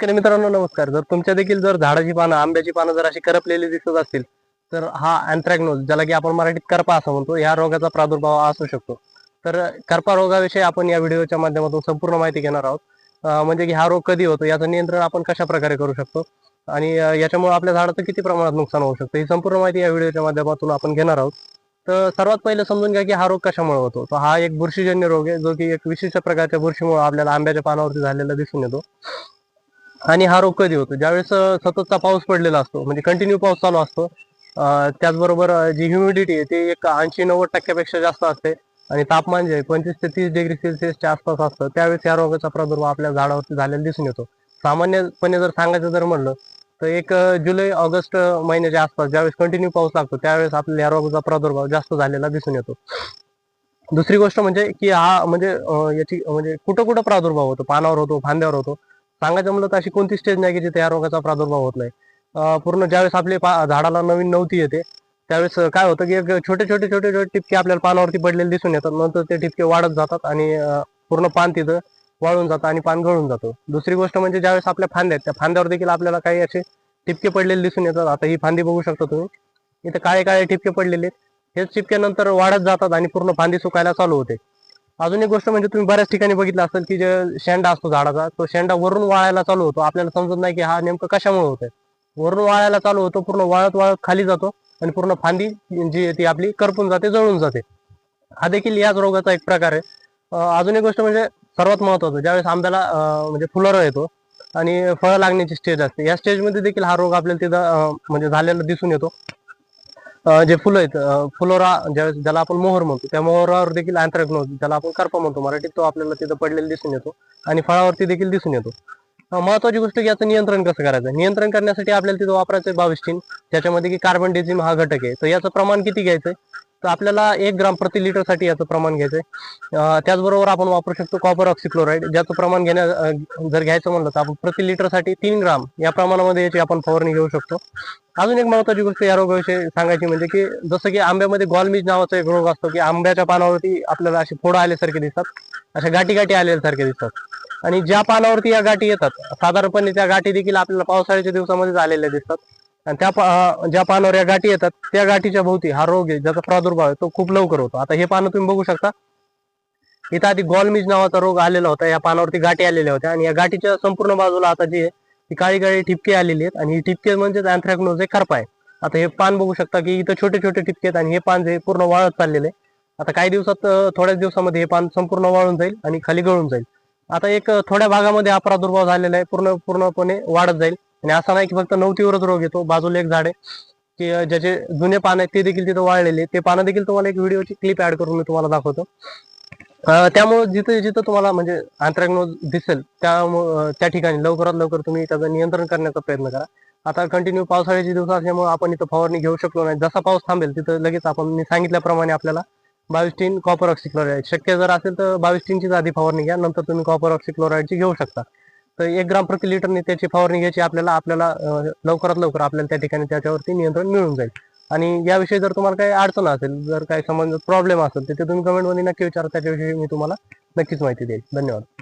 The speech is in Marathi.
मित्रांनो नमस्कार. जर तुमच्या देखील जर झाडाची पानं आंब्याची पानं जर अशी करपलेली दिसत असतील तर हा अँथ्रॅक्नोज ज्याला की आपण मराठीत करपा असं म्हणतो या रोगाचा प्रादुर्भाव असू शकतो. तर करपा रोगाविषयी आपण या व्हिडिओच्या माध्यमातून संपूर्ण माहिती घेणार आहोत. म्हणजे की हा रोग कधी होतो याचं नियंत्रण आपण कशा प्रकारे करू शकतो आणि याच्यामुळे आपल्या झाडाचं किती प्रमाणात नुकसान होऊ शकतं ही संपूर्ण माहिती या व्हिडिओच्या माध्यमातून आपण घेणार आहोत. तर सर्वात पहिले समजून घ्या की हा रोग कशामुळे होतो. तर हा एक बुरशीजन्य रोग आहे जो की एक विशिष्ट प्रकारच्या बुरशीमुळे आपल्याला आंब्याच्या पानावरती झालेला दिसून येतो. आणि हा रोग कधी होतो? ज्यावेळेस सततचा पाऊस पडलेला असतो म्हणजे कंटिन्यू पाऊस चालू असतो त्याचबरोबर जी ह्युमिडिटी आहे ती एक ऐंशी नव्वद टक्क्यापेक्षा जास्त असते आणि तापमान जे आहे पंचवीस ते तीस डिग्री सेल्सिअसच्या आसपास असतं. त्यावेळेस या रोगाचा प्रादुर्भाव आपल्या झाडावरती झालेला दिसून येतो. सामान्यपणे जर सांगायचं जर म्हणलं तर एक जुलै ऑगस्ट महिन्याच्या आसपास ज्यावेळेस कंटिन्यू पाऊस लागतो त्यावेळेस आपल्याला या रोगाचा प्रादुर्भाव जास्त झालेला दिसून येतो. दुसरी गोष्ट म्हणजे की हा म्हणजे याची म्हणजे कुठं कुठं प्रादुर्भाव होतो? पानावर होतो फांद्यावर होतो. सांगायचं म्हणलं तर अशी कोणती स्टेज नाही की जिथे या रोगाचा प्रादुर्भाव होत नाही. पूर्ण ज्यावेळेस आपले पा झाडाला नवीन नव्हती येते त्यावेळेस काय होतं की एक छोटे छोटे छोटे छोटे टिपके आपल्याला पानावरती पडलेले दिसून येतात. नंतर ते टिपके वाढत जातात आणि पूर्ण पान तिथं वाळून जातं आणि पान गळून जातं. दुसरी गोष्ट म्हणजे ज्यावेळेस आपल्या फांद्या आहेत त्या फांद्यावर देखील आपल्याला काही असे टिपके पडलेले दिसून येतात. आता ही फांदी बघू शकता तुम्ही. इथे काळे काळे टिपके पडलेले आहेत. हेच टिपके नंतर वाढत जातात आणि पूर्ण फांदी सुकायला चालू होते. अजून एक गोष्ट म्हणजे तुम्ही बऱ्याच ठिकाणी बघितलं असेल की जे शेंडा असतो झाडाचा तो शेंडा वरून वाळायला चालू होतो. आपल्याला समजत नाही की हा नेमकं कशामुळे होतोय. वरून वाळायला चालू होतो पूर्ण वाळत वाळत खाली जातो आणि पूर्ण फांदी जी ती आपली करपून जाते जळून जाते. हा देखील याच रोगाचा एक प्रकार आहे. अजून एक गोष्ट म्हणजे सर्वात महत्वाचं ज्यावेळेस आंब्याला म्हणजे फुलर येतो आणि फळं लागण्याची स्टेज असते. या स्टेजमध्ये देखील हा रोग आपल्याला तिथं म्हणजे झालेला दिसून येतो. जे फुलं आहेत फुलोरा ज्याला आपण मोहर म्हणतो त्या मोहरावर देखील अँथ्रॅक्नोज ज्याला आपण करपा म्हणतो मराठीत तो आपल्याला तिथं पडलेला दिसून येतो आणि फळावरती देखील दिसून येतो. महत्वाची गोष्ट की याचं नियंत्रण कसं करायचं? नियंत्रण करण्यासाठी आपल्याला तिथं वापरायचं आहे बावीस टीन ज्याच्यामध्ये की कार्बन डेझिम हा घटक आहे. तर याचं प्रमाण किती घ्यायचं तर आपल्याला एक ग्राम प्रति लिटरसाठी याचं प्रमाण घ्यायचं आहे त्याचबरोबर आपण वापरू शकतो कॉपर ऑक्सिक्लोराईड ज्याचं प्रमाण घेण्या जर घ्यायचं म्हणलं तर आपण प्रति लिटरसाठी तीन ग्राम या प्रमाणामध्ये याची आपण फवारणी घेऊ शकतो. अजून एक महत्वाची गोष्ट या रोगाविषयी सांगायची म्हणजे की जसं की आंब्यामध्ये गॉलमीज नावाचा एक रोग असतो की आंब्याच्या पानावरती आपल्याला असे फोडं आल्यासारखे दिसतात अशा गाठी गाठी आल्यासारखे दिसतात. आणि ज्या पानावरती या गाठी येतात साधारणपणे त्या गाठी देखील आपल्याला पावसाळ्याच्या दिवसामध्ये आलेल्या दिसतात. आणि त्या ज्या पानावर या गाठी येतात त्या गाठीच्या भोवती हा रोग आहे ज्याचा प्रादुर्भाव आहे तो खूप लवकर होतो. आता हे पानं तुम्ही बघू शकता. इथं आधी गॉलमीज नावाचा रोग आलेला होता. या पानावरती गाठी आलेल्या होत्या. आणि या गाठीच्या संपूर्ण बाजूला आता जी आहे ती काळी काळी ठिपके आलेली आहेत. आणि ही ठिपके म्हणजेच अँथ्रॅक्नोज हे खरपा आहे. आता हे पान बघू शकता की इथं छोटे छोटे ठिपके आहेत आणि हे पान जे पूर्ण वाळत चाललेले आहे. आता काही दिवसात थोड्याच दिवसामध्ये हे पान संपूर्ण वाळून जाईल आणि खाली गळून जाईल. आता एक थोड्या भागामध्ये हा प्रादुर्भाव झालेला आहे. पूर्ण पूर्णपणे वाढत जाईल. आणि असा नाही की फक्त नऊ तीव्रच रोग येतो बाजूला एक झाड आहे की ज्याचे जुने पान आहेत ते देखील तिथं वाळलेले ते पानं देखील तुम्हाला एक व्हिडिओची क्लिप ऍड करून मी तुम्हाला दाखवतो. त्यामुळे जिथे जिथं तुम्हाला म्हणजे अँथ्रॅक्नोज दिसेल त्या त्या ठिकाणी लवकरात लवकर तुम्ही त्याचं नियंत्रण करण्याचा प्रयत्न करा. आता कंटिन्यू पावसाळ्याचे दिवस असल्यामुळे आपण इथं फवारणी घेऊ शकलो नाही. जसा पाऊस थांबेल तिथं लगेच आपण मी सांगितल्याप्रमाणे आपल्याला बाविस्टीन कॉपर ऑक्सिक्लोराईड शक्य जर असेल तर बाविस्टीनचीच आधी फवारणी घ्या नंतर तुम्ही कॉपर ऑक्सिक्लोराईडची घेऊ शकता. तर एक ग्राम प्रति लिटरने त्याची फवारणी घ्यायची. आपल्याला आपल्याला लवकरात लवकर आपल्याला त्या ठिकाणी त्याच्यावरती नियंत्रण मिळून जाईल. आणि याविषयी जर तुम्हाला काही अडचण असेल जर काही संबंधित प्रॉब्लेम असेल तर ते तुम्ही कमेंटमध्ये नक्की विचारा. त्याच्याविषयी मी तुम्हाला नक्कीच माहिती देईल. धन्यवाद.